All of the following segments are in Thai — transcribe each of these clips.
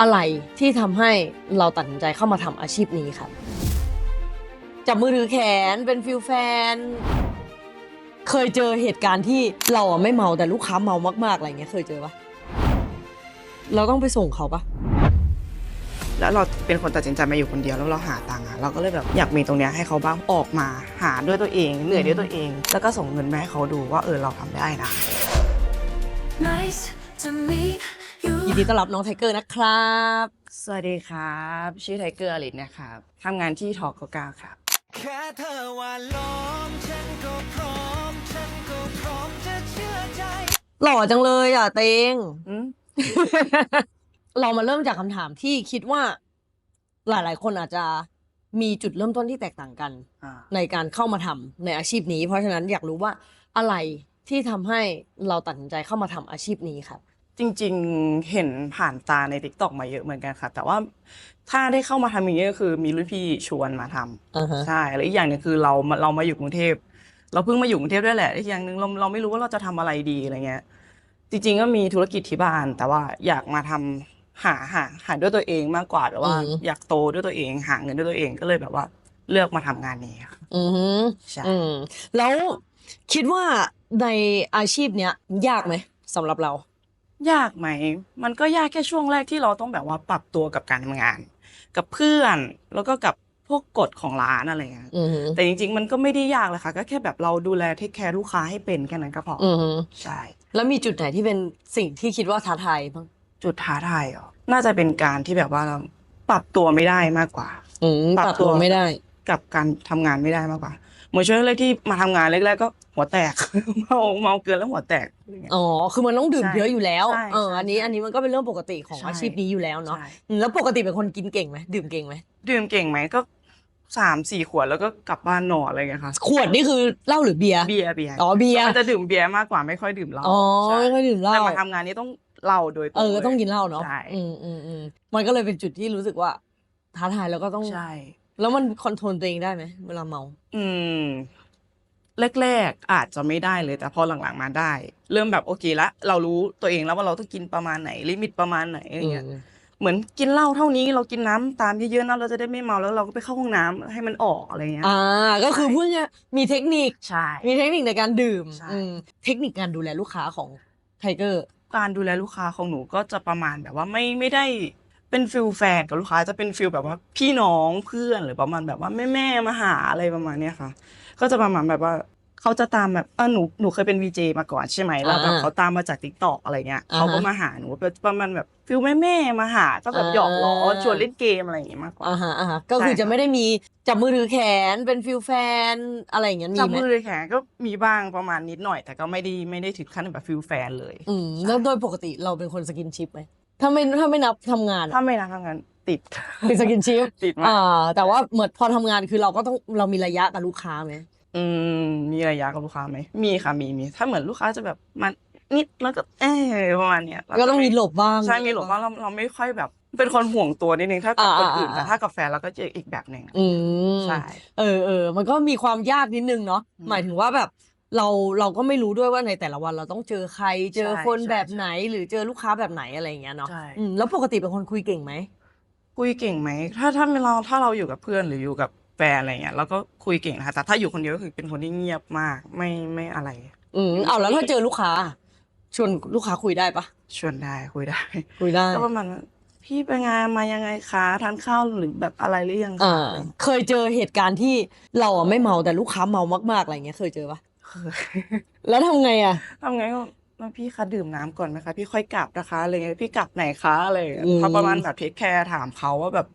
อะไรที่ทำให้เราตัดสินใจเข้ามาทำอาชีพนี้ครับจับมือถือแขนเป็นฟิลแฟน เคยเจอเหตุการณ์ที่เราอะไม่เมาแต่ลูกค้าเมามากๆอะไรเงี้ยเคยเจอปะเราต้องไปส่งเขาปะ แล้วเราเป็นคนตัดสินใจมาอยู่คนเดียวแล้วเราหาตังค์อะเราก็เลยแบบอยากมีตรงเนี้ยให้เขาบ้างออกมาหาด้วยตัวเองเหนื่อยด้วยตัวเอง แล้วก็ส่งเงินมาให้เขาดูว่าเออเราทำได้นะ Nice to meet you. ยินดีต้อนรับน้องไทเกอร์นะครับ สวัสดีครับ ชื่อไทเกอร์อลินนะครับทำงานที่ทอกเก้าครับ แค่เธอว่าล้อมฉันก็พร้อมฉันก็พร้อมจะเชื่อใจหล่อจังเลยอะเตงอืม เรามาเริ่มจากคำถามที่คิดว่า หลายๆ คนอาจจะมีจุดเริ่มต้นที่แตกต่างกัน อ่าในการเข้ามาทำในอาชีพนี้ เพราะฉะนั้นอยากรู้ว่าอะไรที่ทำให้เราตัดสินใจเข้ามาทำอาชีพนี้ครับ จริงๆ เห็นผ่านตาใน t ิ k t o k มาเยอะเหมือนกันค่ะ แต่ว่าถ้าได้เข้ามาทำอย่างนี้ก็คือมีรุ่นพี่ชวนมาทำอ่าฮะใช่แล้วอีกอย่างหนึงคือเรามาเรามาอยู่กรุงเทพ เราเพิ่งมาอยู่กรุงเทพด้วยแหละอีกอย่างหนึ่งเราเราไม่รู้ว่าเราจะทำอะไรดีอะไรเงี้ย จริง ๆ ก็มีธุรกิจที่บ้าน แต่ว่าอยากมาทำหาหาหาด้วยตัวเองมากกว่าแต่ว่าอืม อยากโตด้วยตัวเองหาเงินด้วยตัวเองก็เลยแบบว่าเลือกมาทำงานนี้ค่ะอือฮึใช่ อืมแล้วคิดว่าในอาชีพเนี้ยยากไหมสำหรับเรา ยากไหม มันก็ยากแค่ช่วงแรกที่เราต้องแบบว่าปรับตัวกับการทำงาน กับเพื่อนแล้วก็กับพวกกฎของร้านอะไรเงี้ยอือฮึแต่จริง ๆ มันก็ไม่ได้ยากเลยค่ะ ก็แค่แบบเราดูแลเทคแคร์ลูกค้าให้เป็นแค่นั้นก็พอออือฮึใช่ แล้วมีจุดไหนที่เป็นสิ่งที่คิดว่าท้าทายบ้างจุดท้าทายเหรอน่าจะเป็นการที่แบบว่าเราปรับตัวไม่ได้มากกว่า อืมปรับปรับตัวตัวไม่ได้ กับการทำงานไม่ได้มากกว่าเห มือนช่วงแรกๆที่มาทำงานแรกๆก็หัวแตกเมาเมาเกินแล้วหัวแตกอะไรเงี้ยอ๋อคือมันต้องดื่มใช่เยอะอยู่แล้วใช่เออใช่อันนี้ใช่อันนี้มันก็เป็นเรื่องปกติของใช่อาชีพนี้อยู่แล้วเนาะใช่อืมแล้วปกติเป็นคนกินเก่งไหมดื่มเก่งไหมดื่มเก่งไหมก็สามสี่ขวดแล้วก็กลับบ้านนอนอะไรเงี้ยค่ะขวดนี่คือเหล้าหรือเบียร์เบียร์เบียร์อ๋อเบียร์มันจะดื่มเบียร์มากกว่าไม่ค่อยดื่มเหล้าอ๋อใช่ไม่ค่อยดื่มเหล้าแต่มาทำงานนี้ต้องเหล้าโดยตรงเออลยต้องกินเหล้าเนาะใช่อืมอืมอืมมันก็เลยเป็นจุดที่รู้สึกว่าท้าทายแล้วก็ต้องใช่ แล้วมันคอนโทรลตัวเองได้ไหมเวลาเมา อืม แรกๆอาจจะไม่ได้เลย แต่พอหลังๆมาได้ เริ่มแบบโอเคละเรารู้ตัวเองแล้วว่าเราต้องกินประมาณไหน ลิมิตประมาณไหนอะไรเงี้ยอืมเหมือนกินเหล้าเท่านี้เรากินน้ำตามเยอะๆนะเราจะได้ไม่เมาแล้วเราก็ไปเข้าห้องน้ำให้มันออกอะไรเงี้ยอ่า ก็คือพูดง่ายๆมีเทคนิคใช่มีเทคนิคในการดื่มใช่อืมเทคนิคการดูแลลูกค้าของไทเกอร์การดูแลลูกค้าของหนูก็จะประมาณแบบว่าไม่ไม่ได้ เป็นฟิลแฟนกับลูกค้าจะเป็นฟิลแบบว่าพี่น้องเพื่อนหรือประมาณแบบว่าแม่แม่ๆมาหาอะไรประมาณเนี้ยค่ะ ก็จะประมาณแบบว่าเขาจะตามแบบเออหนูหนูเคยเป็นวีเจมาก่อนใช่ไหมแล้วแบบอ่าเขาตามมาจากทิกตอกอะไรเงี้ยอ่าฮะเขาก็มาหาหนูเป็นประมาณแบบฟิลแม่แม่ๆมาหาก็แบบหยอกล้ออ่าชวนเล่นเกมอะไรอย่างเงี้ยมากกว่าอ่าฮะอ่าฮะก็คือใช่จะค่ะไม่ได้มีจับมือถือแขนเป็นฟิลแฟนอะไรอย่างเงี้ยมีจับไหมมือเลยแขนก็มีบ้างประมาณนิดหน่อย แต่ก็ไม่ได้ไม่ได้ถึงขั้นแบบฟิลแฟนเลย อืมใช่แล้วโดยปกติเราเป็นคนสกินชิปไหม ถ้าไม่ถ้าไม่นับทำงานถ้าไม่นะทำงานติด เป็นสกินชิปติดมาก อ่าแต่ว่าเหมือนพอทำงานคือเราก็ต้องเรามีระยะกับลูกค้าไหมอืมมีระยะกับลูกค้าไหมมีค่ะมีมี ถ้าเหมือนลูกค้าจะแบบมันนิดแล้วก็เออประมาณเนี้ยเราก็ต้องมีหลบบ้าง ใช่มีหลบบ้างเราเราไม่ค่อยแบบ เป็นคนห่วงตัวนิดนึงถ้ากับอ่าคนอื่นอ่า แต่ถ้ากับแฟนเราก็จะอีกแบบหนึ่งอืม ใช่ เออเออ มันก็มีความยากนิดนึงเนาะ อืม หมายถึงว่าแบบ เราเราก็ไม่รู้ด้วยว่าในแต่ละวันเราต้องเจอใคร เจอใช่คนใช่แบบไหน หรือเจอลูกค้าแบบไหนอะไรอย่างเงี้ยเนาะใช่ อืมแล้วปกติเป็นคนคุยเก่งไหม คุยเก่งไหม ถ้าถ้าเราถ้าเราอยู่กับเพื่อนหรืออยู่กับแฟนอะไรเงี้ยเราก็คุยเก่งนะคะแต่ถ้าอยู่คนเดียวก็คือเป็นคนที่เงียบมากไม่ไม่อะไร อืมเอาแล้วถ้าเจอลูกค้า ชวนลูกค้าคุยได้ปะชวนได้คุยได้ คุยได้ก็ประมาณว่าพี่ไปงานมายังไงคะทานข้าวหรือแบบอะไรหรือยังคะอ่าอะไรเงี้ยเคยเจอเหตุการณ์ที่เราอะไม่เมาแต่ลูกค้าเมามากๆอะไรเงี้ยเคยเจอปะเคย แล้วทำไงอะทำไงก็แล้วพี่คะดื่มน้ำก่อนไหมคะ พี่ค่อยกลับนะคะอะไรเงี้ยพี่กลับไหนคะอะไรเงี้ยอืมเขาประมาณแบบเทคแคร์ถามเขาว่าแบบ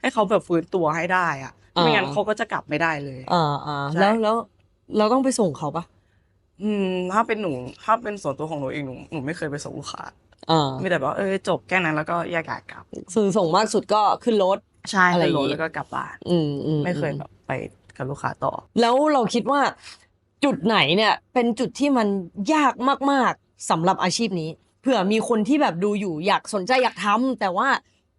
ให้เขาแบบฟื้นตัวให้ได้อะอ่า ไม่งั้นเขาก็จะกลับไม่ได้เลย อ่าอ่าใช่ แล้วแล้วเราต้องไปส่งเขาปะอืม ถ้าเป็นหนูถ้าเป็นส่วนตัวของหนูเองหนูหนูไม่เคยไปส่งลูกค้าอ่ามีแต่แบบว่าเออจบแค่นั้นแล้วก็แยกย้ายกลับคือส่งมากสุดก็ขึ้นรถ ใช่อะไรไปอย่างรถงี้แล้วก็กลับบ้าน อืมอืมไม่เคยอืแบบไปกับลูกค้าต่อ แล้วเราคิดว่า จุดไหนเนี่ยเป็นจุดที่มันยากมากๆสำหรับอาชีพนี้ เผื่อมีคนที่แบบดูอยู่อยากสนใจอยากทำแต่ว่า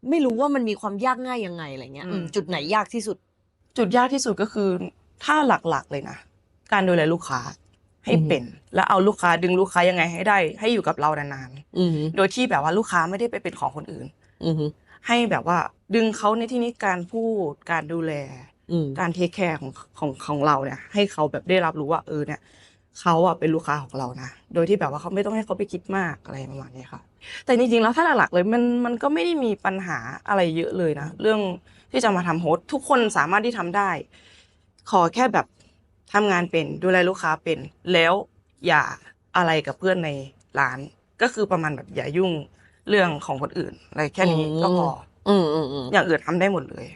ไม่รู้ว่ามันมีความยากง่ายยังไงอะไรเงี้ยอืม อืมจุดไหนยากที่สุด จุดยากที่สุดก็คือถ้าหลักๆเลยนะ การดูแลลูกค้าให้อืมเป็น แล้วเอาลูกค้าดึงลูกค้ายังไงให้ได้ ให้อยู่กับเรานานอืมๆโดยที่แบบว่าลูกค้าไม่ได้ไปเป็นของคนอื่น อือฮึให้แบบว่าดึงเขาในที่นี้การพูดการดูแลอืม การเทคแคร์ของของของเราเนี่ย ให้เขาแบบได้รับรู้ว่าเออเนี่ยเขาอะเป็นลูกค้าของเรานะ โดยที่แบบว่าเขาไม่ต้องให้เขาไปคิดมากอะไรประมาณนี้ค่ะ แต่จริงๆแล้วถ้าหลักๆเลยมันมันก็ไม่ได้มีปัญหาอะไรเยอะเลยนะ เรื่องที่จะมาทำโฮสต์ทุกคนสามารถที่ทำได้ ขอแค่แบบทำงานเป็นดูแลลูกค้าเป็น แล้วอย่าอะไรกับเพื่อนในร้าน ก็คือประมาณแบบอย่ายุ่งเรื่องของคนอื่นอะไรแค่นี้ก็พออืมอืมอืม อย่างอื่นทำได้หมดเลย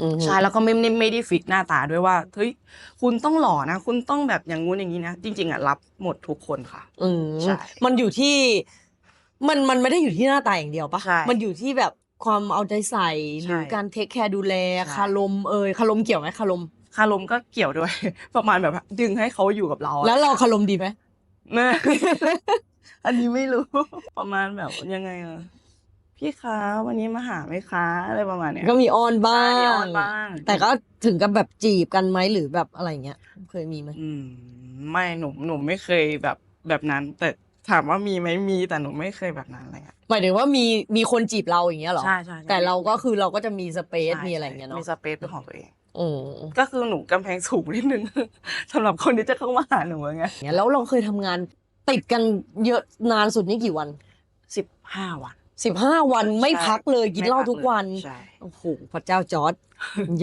อืม ใช่แล้วก็ไม่ไม่ไม่ได้ฟิกหน้าตาด้วยว่าเฮ้ยคุณต้องหล่อนะ คุณต้องแบบอย่างงู้นอย่างนี้นะ จริง ๆอะรับหมดทุกคนค่ะ อืมใช่มันอยู่ที่มันมันไม่ได้อยู่ที่หน้าตาอย่างเดียวปะใช่มันอยู่ที่แบบความเอาใจใส่ใช่หรือการเทคแคร์ดูแลใช่ คารมเอยคารมเกี่ยวไหมคารม คารมก็เกี่ยวด้วย ประมาณแบบว่าดึงให้เขาอยู่กับเราอะแล้วเราคารมดีไหม แม่ อันนี้ไม่รู้ ประมาณแบบยังไงอะ พี่คะวันนี้มาหาไหมคะอะไรประมาณเนี้ยก็มีอ้อนบ้าใช่งอ้อนบ้างแต่ก็ถึงกับแบบจีบกันไหมหรือแบบอะไรเงี้ย เคยมีไหมอืมไม่หนูหนูไม่เคยแบบแบบนั้น แต่ถามว่ามีไหมมีแต่หนูไม่เคยแบบนั้นอะไรเงี้ยหมายถึงว่ามีมีคนจีบเราอย่างเงี้ยเหรอใช่ใช่ใช่แต่เราก็คือเราก็จะมีสเปซใช่มีอะไรอย่างเงี้ยเนาะมีสเปซเป็นของตัวเองอืมก็คือหนูกำแพงสูงนิดนึง สำหรับคนที่จะเข้ามาหาหนูไงอย่างเงี้ยแล้วเราเคยทำงานติดกันเยอะนานสุดนี่กี่วัน สิบห้าวัน สิบห้าวันไม่ใช่พักเลยกินเหล้าไม่พัทุกวันเลยใช่โอ้โหพระเจ้าจอร์ด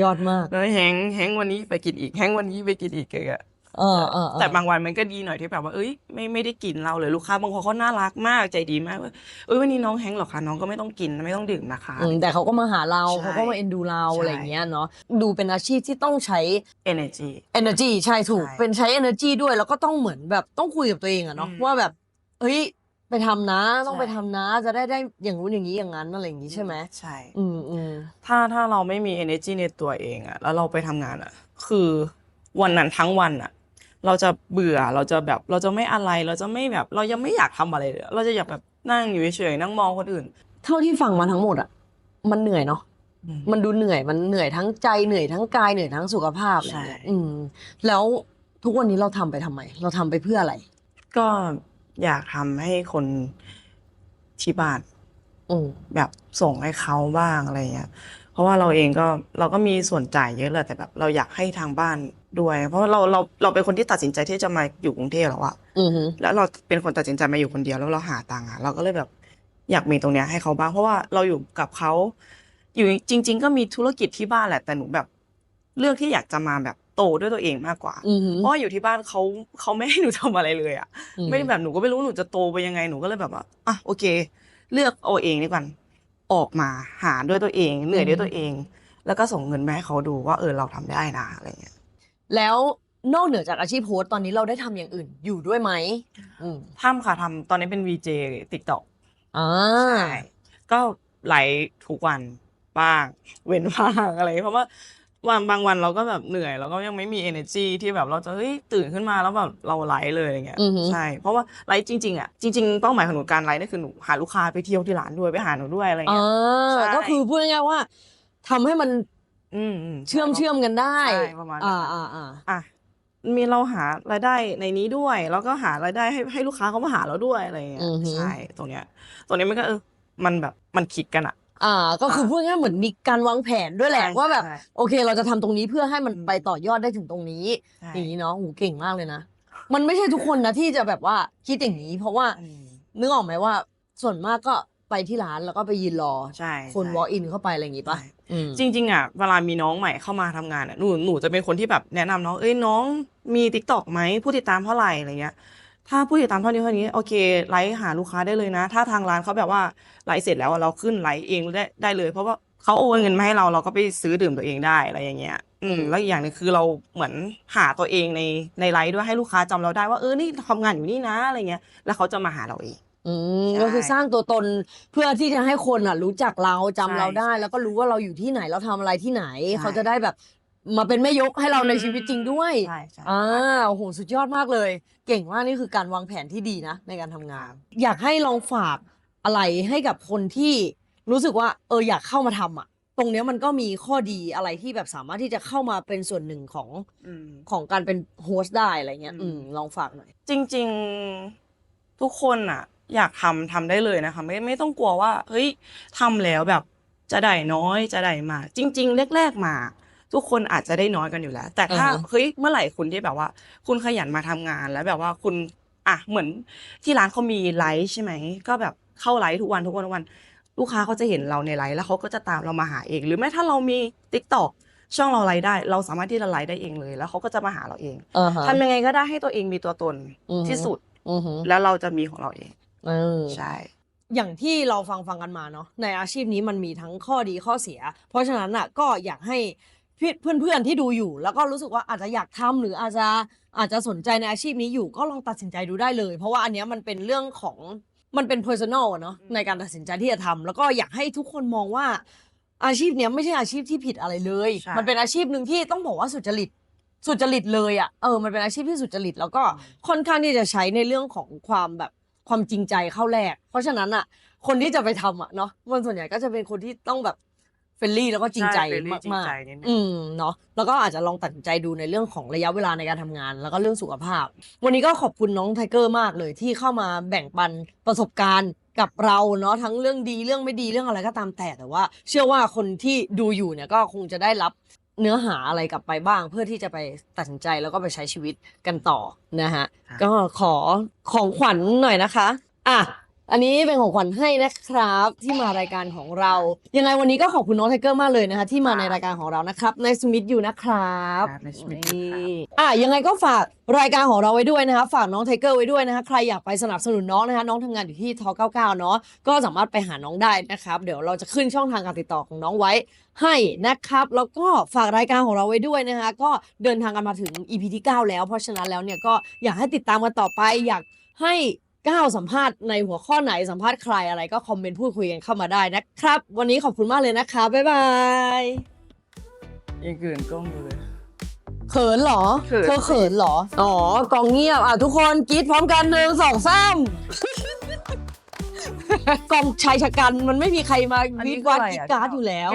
ยอดมากแล้วแฮงแฮงวันนี้ไปกินอีกแฮงวันนี้ไปกินอีกเลยอะเออเออเออแต่บางวันมันก็ดีหน่อยที่แบบว่าเอ้ยไม่ไม่ได้กินเราเลยลูกค้าบางคนเขาน่ารักมากใจดีมากว่าเอ้ยวันนี้น้องแฮงเหรอคะน้องก็ไม่ต้องกินไม่ต้องดื่มนะคะอืมแต่เขาก็มาหาเราใช่เขาก็มาเอ็นดูเราใช่อะไรอย่างเงี้ยเนาะดูเป็นอาชีพที่ต้องใช้ energy energy ใช่ถูกใช่เป็นใช้ energy ด้วยแล้วก็ต้องเหมือนแบบต้องคุยกับตัวเองอะเนาะอืมว่าแบบเฮ้ย ไปทำนะ ต้องใช่ไปทำนะ จะได้ได้อย่างนู้นอย่างนี้อย่างนั้นอะไรอย่างงี้ใช่ไหมใช่ อืมอืมถ้าถ้าเราไม่มี energy ในตัวเองอะแล้วเราไปทำงานอะคือวันนั้นทั้งวันอะเราจะเบื่อเราจะแบบเราจะไม่อะไร เราจะไม่แบบเรายังไม่อยากทำอะไรเลยเราจะอยากแบบนั่งอยู่เฉยๆนั่งมองคนอื่น เท่าที่ฟังมาทั้งหมดอะมันเหนื่อยเนาะ มันดูเหนื่อย มันเหนื่อยทั้งใจเหนื่อยทั้งกายเหนื่อยทั้งสุขภาพอะไรอย่างเงี้ยใช่ อืม แล้วทุกวันนี้เราทำไปทำไม เราทำไปเพื่ออะไร ก็ อยากทำให้คนที่บ้านอืมแบบส่งให้เขาบ้างอะไรเงี้ยเพราะว่าเราเองก็เราก็มีส่วนจ่ายเยอะแหละแต่แบบ เราอยากให้ทางบ้านด้วย เพราะว่าเราเราเราเป็นคนที่ตัดสินใจที่จะมาอยู่กรุงเทพแล้วอะอือฮึแล้วเราเป็นคนตัดสินใจมาอยู่คนเดียวแล้วเราหาตังค์อะเราก็เลยแบบอยากมีตรงเนี้ยให้เขาบ้าง เพราะว่าเราอยู่กับเขาอยู่จริง ๆ ก็มีธุรกิจที่บ้านแหละแต่หนูแบบ เลือกที่อยากจะมาแบบ โตด้วยตัวเองมากกว่าอือฮึเพราะว่าอยู่ที่บ้านเขาเขาไม่ให้หนูทำอะไรเลยอะอืไม่ได้แบบหนูก็ไม่รู้หนูจะโตไปยังไงหนูก็เลยแบบว่าอะโอเค เลือกเอาเองดีกว่าออกมาหาด้วยตัวเอง เหนื่อยด้วยตัวเอง แล้วก็ส่งเงินมาให้เขาดูว่าเออเราทำได้นะอะไรเงี้ยแล้วนอกเหนือจากอาชีพโฮสต์ตอนนี้เราได้ทำอย่างอื่นอยู่ด้วยไหมอืมทำค่ะทำตอนนี้เป็น VJ TikTok อ่าใช่ก็ไลฟ์ทุกวันบ้าง เว้นบ้างอะไรเพราะว่า วันบางวันเราก็แบบเหนื่อยเราก็ยังไม่มี energy ที่แบบเราจะเฮ้ยตื่นขึ้นมาแล้วแบบเราไลฟ์เลยอะไรเงี้ยอือฮึ ใช่เพราะว่าไลฟ์จริง ๆอะจริงๆเป้าหมายของหนูการไลฟ์นี่คือหนูหาลูกค้าไปเที่ยวที่ร้านด้วยไปหาหนูด้วยอะไรอ่เงี้ย ใช่าก็คือพูดง่ายๆว่าทำให้มันอืมอืมเชื่อมเชื่อมกันได้ใช่ประมาณนั้น อ่าอ่าอ่าอะมีเราหารายได้ในนี้ด้วย แล้วก็หารายได้ให้ให้ลูกค้าเขามาหาเราด้วยอะไรเงี้ยอือฮึใช่ตรงเนี้ยตรงนี้มันก็เออมันแบบมันคลิกกันอะ อ่าก็คืออ่าพูดง่ายๆเหมือนมีการวางแผนด้วยแหละใช่ว่าแบบ ใช่ โอเค เราจะทำตรงนี้เพื่อให้มันอืมไปต่อยอดได้ถึงตรงนี้ใช่อย่างนี้เนาะหูเก่งมากเลยนะ มันไม่ใช่ทุกคนนะที่จะแบบว่าคิดอย่างนี้ เพราะว่าอืมนึกออกไหมว่า ส่วนมากก็ไปที่ร้านแล้วก็ไปยืนรอใช่คน ใช่ walk in เข้าไปอะไรอย่างงี้ปะใช่ อืม จริงๆอะเวลามีน้องใหม่เข้ามาทำงานอะหนูหนูจะเป็นคนที่แบบแนะนำน้องเอ้ยน้องมีทิกตอกไหมผู้ติดตามเท่าไหร่อะไรเงี้ย ถ้าผู้ติดตามเท่านี้เท่านี้โอเคไลฟ์หาลูกค้าได้เลยนะ ถ้าทางร้านเขาแบบว่าไลฟ์เสร็จแล้วอะเราขึ้นไลฟ์เองได้ได้เลย เพราะว่าเขาโอนเงินมาให้เราเราก็ไปซื้อดื่มตัวเองได้อะไรอย่างเงี้ย อืมแล้วอีกอย่างหนึงคือเราเหมือนหาตัวเองในในไลฟ์ด้วยให้ลูกค้าจำเราได้ว่าเออนี่ทำงานอยู่นี่นะอะไรเงี้ยแล้วเขาจะมาหาเราเอง อืมใช่ก็คือสร้างตัวตนเพื่อที่จะให้คนอะรู้จักเราจำใช่เราได้ แล้วก็รู้ว่าเราอยู่ที่ไหนเราทำอะไรที่ไหน ใช่ เขาจะได้แบบ มาเป็นแม่ยกให้เราในชีวิตจริงด้วยใช่ใช่อ่าโอ้โหสุดยอดมากเลย เก่งมากนี่คือการวางแผนที่ดีนะในการทำงาน อยากให้ลองฝากอะไรให้กับคนที่รู้สึกว่า เอออยากเข้ามาทำอะ ตรงเนี้ยมันก็มีข้อดีอะไรที่แบบสามารถที่จะเข้ามาเป็นส่วนหนึ่งของอืม ของการเป็นโฮสต์ได้อะไรเงี้ยอือืมมลองฝากหน่อย จริงๆทุกคนอะอยากทำทำได้เลยนะคะ ไม่ไม่ต้องกลัวว่า เฮ้ยทำแล้วแบบจะได้น้อยจะได้มาก จริง ๆ แรก ๆ มา ทุกคนอาจจะได้น้อยกันอยู่แล้ว แต่ถ้าอ่าฮะเฮ้ยเมื่อไหร่คุณที่แบบว่า คุณขยันมาทำงานแล้วแบบว่าคุณอะเหมือนที่ร้านเขามีไลฟ์ใช่ไหมก็แบบเข้าไลฟ์ทุกวันทุกวันทุกวัน ลูกค้าเขาจะเห็นเราในไลฟ์แล้วเขาก็จะตามเรามาหาเอง หรือแม้ถ้าเรามีติ๊กต็อกช่องเราไลฟ์ได้ เราสามารถที่จะไลฟ์ได้เองเลย แล้วเขาก็จะมาหาเราเองอ่าฮะทำยังไงก็ได้ให้ตัวเองมีตัวตนอือฮึที่สุดอือฮึแล้วเราจะมีของเราเองเออใช่อย่างที่เราฟังฟังกันมาเนาะในอาชีพนี้มันมีทั้งข้อดีข้อเสีย เพราะฉะนั้นอะก็อยากให้ เพื่อนเพื่อนๆที่ดูอยู่ แล้วก็รู้สึกว่าอาจจะอยากทำหรืออาจจะอาจจะสนใจในอาชีพนี้อยู่ก็ลองตัดสินใจดูได้เลย เพราะว่าอันเนี้ยมันเป็นเรื่องของมันเป็น personal อะเนาะในการตัดสินใจที่จะทำแล้วก็อยากให้ทุกคนมองว่าอาชีพเนี้ยไม่ใช่อาชีพที่ผิดอะไรเลยใช่มันเป็นอาชีพหนึ่งที่ต้องบอกว่าสุจริตสุจริตเลยอะเออมันเป็นอาชีพที่สุจริต แล้วก็ค่อนข้างที่จะใช้ในเรื่องของความแบบความจริงใจเข้าแรก เพราะฉะนั้นอะ คนที่จะไปทำอะเนาะมันส่วนใหญ่ก็จะเป็นคนที่ต้องแบบ เฟรนลี่แล้วก็จริงใจช่ friendly จริงมากใจนิดนึๆอืงมเนาะแล้วก็อาจจะลองตัดสินใจดูในเรื่องของระยะเวลาในการทำงาน แล้วก็เรื่องสุขภาพ วันนี้ก็ขอบคุณน้องไทเกอร์มากเลยที่เข้ามาแบ่งปันประสบการณ์กับเราเนาะทั้งเรื่องดีเรื่องไม่ดีเรื่องอะไรก็ตามแต่แต่ว่า เชื่อว่าคนที่ดูอยู่เนี่ยก็คงจะได้รับเนื้อหาอะไรกลับไปบ้าง เพื่อที่จะไปตัดสินใจแล้วก็ไปใช้ชีวิตกันต่อนะฮะครับก็ขอของขวัญหน่อยนะคะ อะ อันนี้เป็นของขวัญให้นะครับ ที่มารายการของเรา ยังไงวันนี้ก็ขอบคุณน้องไทเกอร์มากเลยนะคะ ที่มาในรายการของเรานะครับในสมิธอยู่นะครับครับ Nice to meet you ครับ นี่อะยังไงก็ฝากรายการของเราไว้ด้วยนะคะ ฝากน้องไทเกอร์ไว้ด้วยนะคะ ใครอยากไปสนับสนุนน้องนะคะ น้องทำงานอยู่ที่ท99เนาะก็สามารถไปหาน้องได้นะครับ เดี๋ยวเราจะขึ้นช่องทางการติดต่อของน้องไว้ ให้นะครับ แล้วก็ฝากรายการของเราไว้ด้วยนะคะ ก็เดินทางกันมาถึง EP ที่ 9 แล้ว เพราะฉะนั้นแล้วเนี่ยก็อยากให้ติดตามกันต่อไปอยากให้ ก้าวสัมภาษณ์ในหัวข้อไหนสัมภาษณ์ใครอะไรก็คอมเมนต์พูดคุยกันเข้ามาได้นะครับ วันนี้ขอบคุณมากเลยนะคะ บ๊ายบายยังเกินกล้องอยู่เลย เขินเหรอ เขิน เธอเขินเหรอ อ๋อ กองเงียบ อะ ทุกคนกรีดพร้อมกันหนึ่งสองสามกองชายชะกันมันไม่มีใครมากรีดวาดกรีดการ์ดอยู่แล้ว